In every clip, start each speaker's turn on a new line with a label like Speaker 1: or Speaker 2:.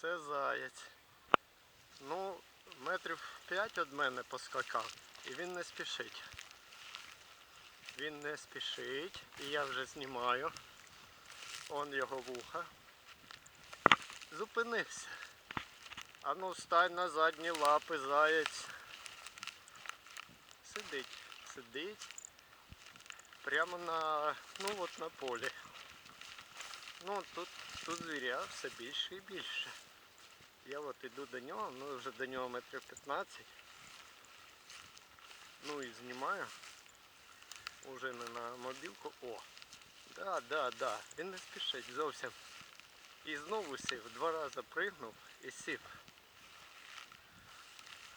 Speaker 1: Це заєць. Ну, метрів 5 від мене поскакав. І він не спішить. Він не спішить. І я вже знімаю. Он його вуха. Зупинився. А ну стань на задні лапи, заєць. Сидить, сидить. Прямо на, ну от на полі. Ну тут, тут звіря все більше і більше. Я от іду до нього, ну вже до нього метрів 15. Ну і знімаю. Уже не на мобілку. О! Да, да, да. Він не спішить зовсім. І знову сів, два рази пригнув і сів.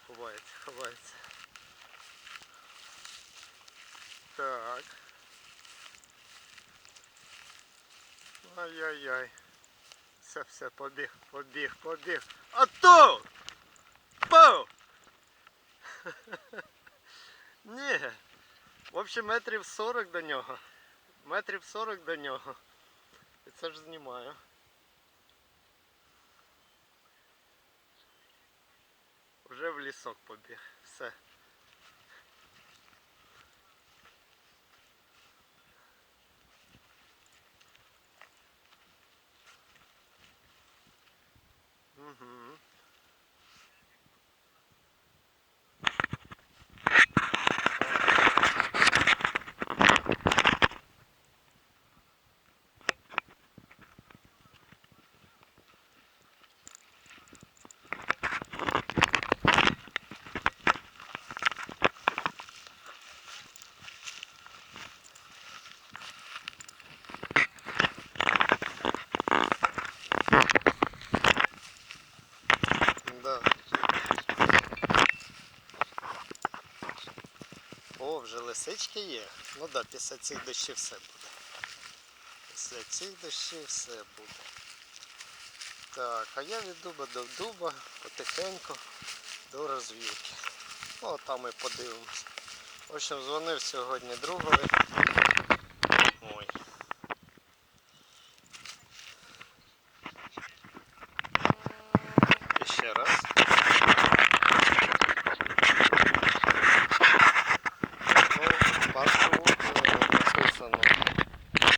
Speaker 1: Ховається, ховається. Так. Ай-яй-яй. Все, все, побіг, побіг, побіг. А то! Пау! Ні. В общем, метрів 40 до нього. Метрів 40 до нього. І це ж знімаю. Вже в лісок побіг. Все. Mm-hmm. О, вже лисички є. Ну да, після цих дощів все буде. Після цих дощів все буде. Так, а я від дуба до дуба потихеньку до розвілки. Ну, там і подивимось. В общем, дзвонив сьогодні другові.